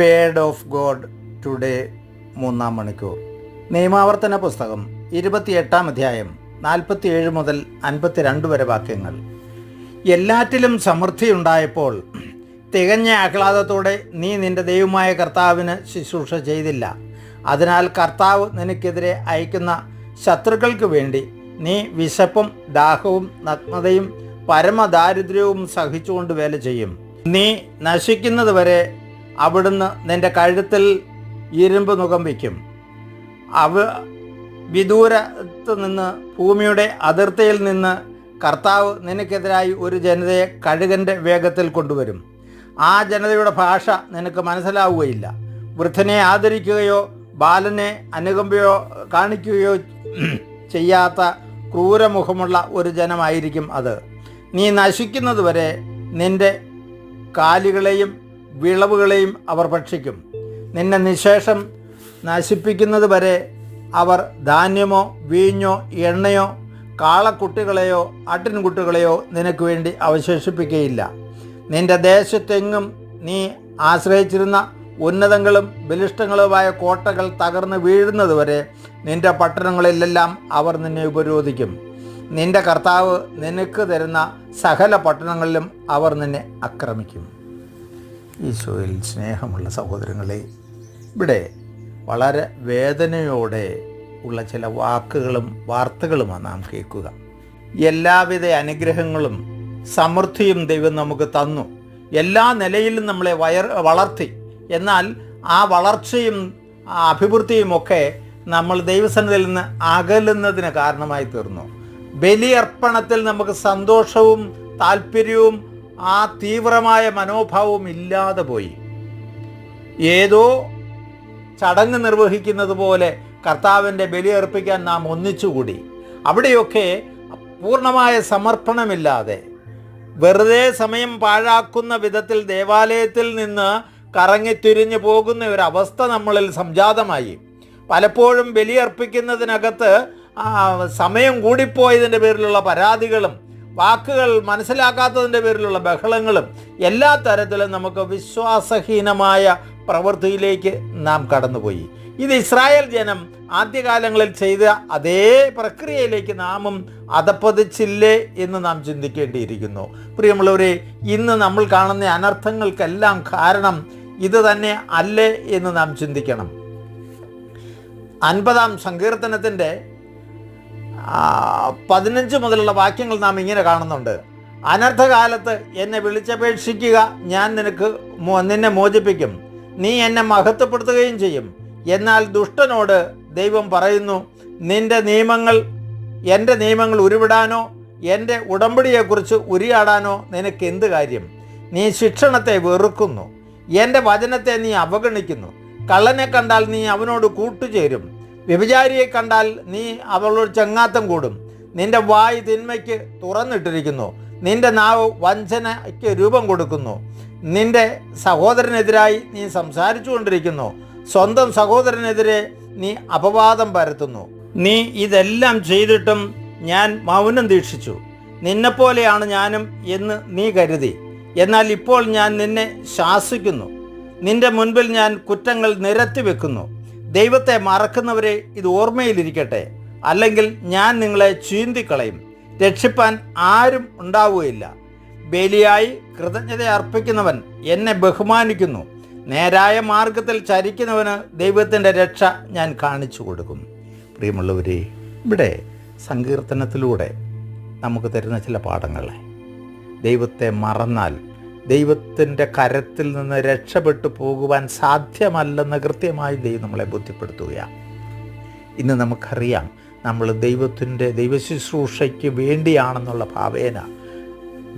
Word of God today മൂന്നാം മണിക്കൂർ. നിയമാവർത്തന പുസ്തകം ഇരുപത്തിയെട്ടാം അധ്യായം നാൽപ്പത്തിയേഴ് മുതൽ അൻപത്തിരണ്ട് വരെ വാക്യങ്ങൾ. എല്ലാറ്റിലും സമൃദ്ധിയുണ്ടായപ്പോൾ തികഞ്ഞ ആഹ്ലാദത്തോടെ നീ നിന്റെ ദൈവമായ കർത്താവിന് ശുശ്രൂഷ ചെയ്തില്ല. അതിനാൽ കർത്താവ് നിനക്കെതിരെ അയക്കുന്ന ശത്രുക്കൾക്ക് വേണ്ടി നീ വിശപ്പും ദാഹവും നഗ്നതയും പരമദാരിദ്ര്യവും സഹിച്ചുകൊണ്ട് വേല ചെയ്യും. നീ നശിക്കുന്നത് വരെ അവിടുന്ന് നിന്റെ കഴുത്തിൽ ഇരുമ്പ് മുഖം വയ്ക്കും അവ വിദൂരത്ത് നിന്ന് ഭൂമിയുടെ അതിർത്തിയിൽ നിന്ന് കർത്താവ് നിനക്കെതിരായി ഒരു ജനതയെ കഴുകന്റെ വേഗത്തിൽ കൊണ്ടുവരും. ആ ജനതയുടെ ഭാഷ നിനക്ക് മനസ്സിലാവുകയില്ല. വൃദ്ധനെ ആദരിക്കുകയോ ബാലനെ അനുകമ്പയോ കാണിക്കുകയോ ചെയ്യാത്ത ക്രൂരമുഖമുള്ള ഒരു ജനമായിരിക്കും അത്. നീ നശിക്കുന്നതുവരെ നിന്റെ കാലുകളെയും വിളവുകളെയും അവർ ഭക്ഷിക്കും. നിന്നെ നിശേഷം നശിപ്പിക്കുന്നത് വരെ അവർ ധാന്യമോ വീഞ്ഞോ എണ്ണയോ കാളക്കുട്ടികളെയോ ആട്ടിൻകുട്ടികളെയോ നിനക്ക് വേണ്ടി അവശേഷിപ്പിക്കുകയില്ല നിന്റെ ദേശത്തെങ്ങും നീ ആശ്രയിച്ചിരുന്ന ഉന്നതങ്ങളും ബലിഷ്ടങ്ങളുമായ കോട്ടകൾ തകർന്ന് വീഴുന്നതുവരെ നിന്റെ പട്ടണങ്ങളിലെല്ലാം അവർ നിന്നെ ഉപരോധിക്കും. നിന്റെ കർത്താവ് നിനക്ക് തരുന്ന സകല പട്ടണങ്ങളിലും അവർ നിന്നെ ആക്രമിക്കും. ഈശോയിൽ സ്നേഹമുള്ള സഹോദരങ്ങളെ ഇവിടെ വളരെ വേദനയോടെ ഉള്ള ചില വാക്കുകളും വാർത്തകളുമാണ് നാം കേൾക്കുക. എല്ലാവിധ അനുഗ്രഹങ്ങളും സമൃദ്ധിയും ദൈവം നമുക്ക് തന്നു. എല്ലാ നിലയിലും നമ്മളെ വയർ വളർത്തി. എന്നാൽ ആ വളർച്ചയും അഭിവൃദ്ധിയും ഒക്കെ നമ്മൾ ദൈവസന്നിധിയിൽ നിന്ന് അകലുന്നതിന് കാരണമായി തീർന്നു. ബലിയർപ്പണത്തിൽ നമുക്ക് സന്തോഷവും താല്പര്യവും ആ തീവ്രമായ മനോഭാവവും ഇല്ലാതെ പോയി. ഏതോ ചടങ്ങ് നിർവഹിക്കുന്നത് പോലെ കർത്താവിന്റെ ബലിയർപ്പിക്കാൻ നാം ഒന്നിച്ചുകൂടി. അവിടെയൊക്കെ പൂർണമായ സമർപ്പണമില്ലാതെ വെറുതെ സമയം പാഴാക്കുന്ന വിധത്തിൽ ദേവാലയത്തിൽ നിന്ന് കറങ്ങിത്തിരിഞ്ഞു പോകുന്ന ഒരു അവസ്ഥ നമ്മളിൽ സംജാതമായി. പലപ്പോഴും ബലിയർപ്പിക്കുന്നതിനകത്ത് സമയം കൂടിപ്പോയതിന്റെ പേരിലുള്ള പരാതികളും വാക്കുകൾ മനസ്സിലാക്കാത്തതിന്റെ പേരിലുള്ള ബഹളങ്ങളും എല്ലാ തരത്തിലും നമുക്ക് വിശ്വാസഹീനമായ പ്രവൃത്തിയിലേക്ക് നാം കടന്നുപോയി. ഇത് ഇസ്രായേൽ ജനം ആദ്യകാലങ്ങളിൽ ചെയ്ത അതേ പ്രക്രിയയിലേക്ക് നാമും അതപ്പതിച്ചില്ലേ എന്ന് നാം ചിന്തിക്കേണ്ടിയിരിക്കുന്നു. പ്രിയമുള്ളവരെ ഇന്ന് നമ്മൾ കാണുന്ന അനർത്ഥങ്ങൾക്കെല്ലാം കാരണം ഇത് തന്നെ അല്ലേ എന്ന് നാം ചിന്തിക്കണം. അൻപതാം സങ്കീർത്തനത്തിന്റെ പതിനഞ്ച് മുതലുള്ള വാക്യങ്ങൾ നാം ഇങ്ങനെ കാണുന്നുണ്ട്. അനർത്ഥകാലത്ത് എന്നെ വിളിച്ചപേക്ഷിക്കുക ഞാൻ നിനക്ക് നിന്നെ മോചിപ്പിക്കും. നീ എന്നെ മഹത്വപ്പെടുത്തുകയും ചെയ്യും. എന്നാൽ ദുഷ്ടനോട് ദൈവം പറയുന്നു നിന്റെ നിയമങ്ങൾ എന്റെ നിയമങ്ങൾ ഉരുവിടാനോ എന്റെ ഉടമ്പടിയെക്കുറിച്ച് ഉരിയാടാനോ നിനക്ക് എന്ത് കാര്യം? നീ ശിക്ഷണത്തെ വെറുക്കുന്നു. എന്റെ വചനത്തെ നീ അവഗണിക്കുന്നു. കള്ളനെ കണ്ടാൽ നീ അവനോട് കൂട്ടുചേരും. വ്യഭിചാരിയെ കണ്ടാൽ നീ അവളോട് ചങ്ങാത്തം കൂടും. നിന്റെ വായ് തിന്മയ്ക്ക് തുറന്നിട്ടിരിക്കുന്നു. നിന്റെ നാവ് വഞ്ചനയ്ക്ക് രൂപം കൊടുക്കുന്നു. നിന്റെ സഹോദരനെതിരായി നീ സംസാരിച്ചു കൊണ്ടിരിക്കുന്നു സ്വന്തം സഹോദരനെതിരെ നീ അപവാദം പരത്തുന്നു. നീ ഇതെല്ലാം ചെയ്തിട്ടും ഞാൻ മൗനം ദീക്ഷിച്ചു. നിന്നെപ്പോലെയാണ് ഞാനും എന്ന് നീ കരുതി. എന്നാൽ ഇപ്പോൾ ഞാൻ നിന്നെ ശാസിക്കുന്നു. നിന്റെ മുൻപിൽ ഞാൻ കുറ്റങ്ങൾ നിരത്തി വെക്കുന്നു ദൈവത്തെ മറക്കുന്നവരെ ഇത് ഓർമ്മയിലിരിക്കട്ടെ. അല്ലെങ്കിൽ ഞാൻ നിങ്ങളെ ചീന്തിക്കളയും. രക്ഷിപ്പാൻ ആരും ഉണ്ടാവുകയില്ല. ബലിയായി കൃതജ്ഞത അർപ്പിക്കുന്നവൻ എന്നെ ബഹുമാനിക്കുന്നു. നേരായ മാർഗത്തിൽ ചരിക്കുന്നവന് ദൈവത്തിന്റെ രക്ഷ ഞാൻ കാണിച്ചു കൊടുക്കും. പ്രിയമുള്ളവരെ ഇവിടെ സങ്കീർത്തനത്തിലൂടെ നമുക്ക് തരുന്ന ചില പാഠങ്ങളെ. ദൈവത്തെ മറന്നാൽ ദൈവത്തിന്റെ കരത്തിൽ നിന്ന് രക്ഷപ്പെട്ടു പോകുവാൻ സാധ്യമല്ലെന്ന് കൃത്യമായി ദൈവം നമ്മളെ ബോധ്യപ്പെടുത്തുകയാണ്. ഇന്ന് നമുക്കറിയാം നമ്മൾ ദൈവത്തിന്റെ ദൈവശുശ്രൂഷയ്ക്ക് വേണ്ടിയാണെന്നുള്ള ഭാവേന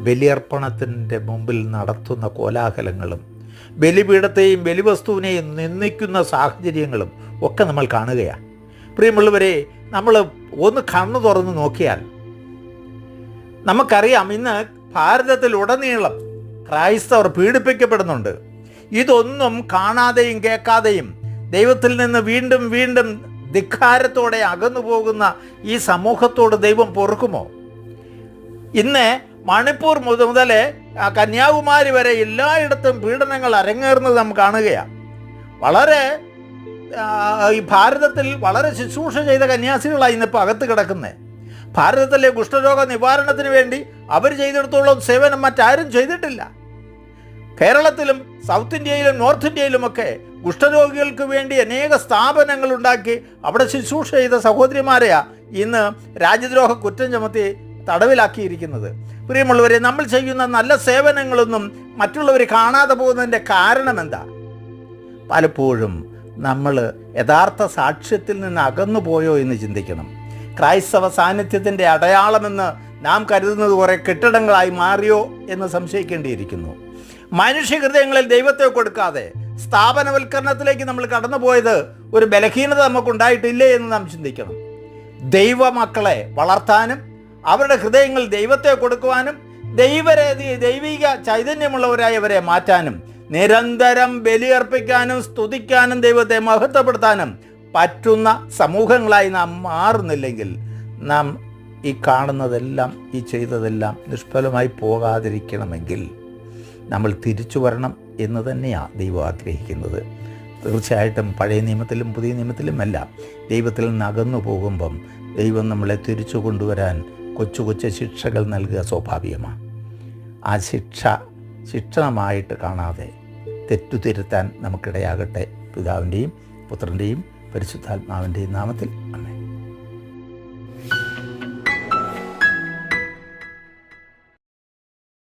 ബലിയർപ്പണത്തിന്റെ മുമ്പിൽ നടത്തുന്ന കോലാഹലങ്ങളും ബലിപീഠത്തെയും ബലിവസ്തുവിനെയും നിന്ദിക്കുന്ന സാഹചര്യങ്ങളും ഒക്കെ നമ്മൾ കാണുകയാണ്. പ്രിയമുള്ളവരെ നമ്മൾ ഒന്ന് കണ്ണു തുറന്ന് നോക്കിയാൽ നമുക്കറിയാം ഇന്ന് ഭാരതത്തിൽ ഉടനീളം ക്രൈസ്തവർ പീഡിപ്പിക്കപ്പെടുന്നുണ്ട്. ഇതൊന്നും കാണാതെയും കേൾക്കാതെയും ദൈവത്തിൽ നിന്ന് വീണ്ടും വീണ്ടും ധിക്കാരത്തോടെ അകന്നു പോകുന്ന ഈ സമൂഹത്തോട് ദൈവം പൊറുക്കുമോ? ഇന്ന് മണിപ്പൂർ മുത- മുതൽ കന്യാകുമാരി വരെ എല്ലായിടത്തും പീഡനങ്ങൾ അരങ്ങേറുന്നത് നാം കാണുകയാണ് വളരെ ഈ ഭാരതത്തിൽ വളരെ ശുശ്രൂഷ ചെയ്ത കന്യാസികളായി ഇന്നിപ്പോൾ അകത്ത് കിടക്കുന്നത് ഭാരതത്തിലെ കുഷ്ഠരോഗ നിവാരണത്തിന് വേണ്ടി അവർ ചെയ്തെടുത്തോളം സേവനം മറ്റാരും ചെയ്തിട്ടില്ല. കേരളത്തിലും സൗത്ത് ഇന്ത്യയിലും നോർത്ത് ഇന്ത്യയിലുമൊക്കെ കുഷ്ഠരോഗികൾക്ക് വേണ്ടി അനേക സ്ഥാപനങ്ങൾ ഉണ്ടാക്കി അവിടെ ശുശ്രൂഷ ചെയ്ത സഹോദരിമാരെയാ ഇന്ന് രാജ്യദ്രോഹ കുറ്റം ചുമത്തി തടവിലാക്കിയിരിക്കുന്നത്. പ്രിയമുള്ളവരെ നമ്മൾ ചെയ്യുന്ന നല്ല സേവനങ്ങളൊന്നും മറ്റുള്ളവർ കാണാതെ പോകുന്നതിന്റെ കാരണം എന്താ പലപ്പോഴും നമ്മൾ യഥാർത്ഥ സാക്ഷ്യത്തിൽ നിന്ന് അകന്നു പോയോ എന്ന് ചിന്തിക്കണം. ക്രൈസ്തവ സാന്നിധ്യത്തിന്റെ അടയാളമെന്ന് നാം കരുതുന്നത് കുറേ കെട്ടിടങ്ങളായി മാറിയോ എന്ന് സംശയിക്കേണ്ടിയിരിക്കുന്നു. മനുഷ്യഹൃദയങ്ങളിൽ ദൈവത്തെ കൊടുക്കാതെ സ്ഥാപനവൽക്കരണത്തിലേക്ക് നമ്മൾ കടന്നുപോയത് ഒരു ബലഹീനത നമുക്കുണ്ടായിട്ടില്ലേ എന്ന് നാം ചിന്തിക്കണം. ദൈവമക്കളെ വളർത്താനും അവരുടെ ഹൃദയങ്ങൾ ദൈവത്തെ കൊടുക്കുവാനും ദൈവരേതി ദൈവിക ചൈതന്യമുള്ളവരായി അവരെ മാറ്റാനും നിരന്തരം ബലിയർപ്പിക്കാനും സ്തുതിക്കാനും ദൈവത്തെ മഹത്വപ്പെടുത്താനും പറ്റുന്ന സമൂഹങ്ങളായി നാം മാറുന്നില്ലെങ്കിൽ നാം ഈ കാണുന്നതെല്ലാം ഈ ചെയ്തതെല്ലാം നിഷ്ഫലമായി പോകാതിരിക്കണമെങ്കിൽ നമ്മൾ തിരിച്ചു വരണം എന്ന് തന്നെയാണ് ദൈവം ആഗ്രഹിക്കുന്നത്. തീർച്ചയായിട്ടും പഴയ നിയമത്തിലും പുതിയ നിയമത്തിലുമല്ല. ദൈവത്തിൽ നിന്ന് അകന്നു പോകുമ്പം ദൈവം നമ്മളെ തിരിച്ചു കൊണ്ടുവരാൻ കൊച്ചു കൊച്ചു ശിക്ഷകൾ നൽകുക സ്വാഭാവികമാണ് ആ ശിക്ഷ ശിക്ഷണമായിട്ട് കാണാതെ തെറ്റു തിരുത്താൻ നമുക്കിടയാകട്ടെ. പിതാവിന്റെയും പുത്രന്റെയും പരിശുദ്ധാത്മാവിന്റെയും നാമത്തിൽ. അമ്മേ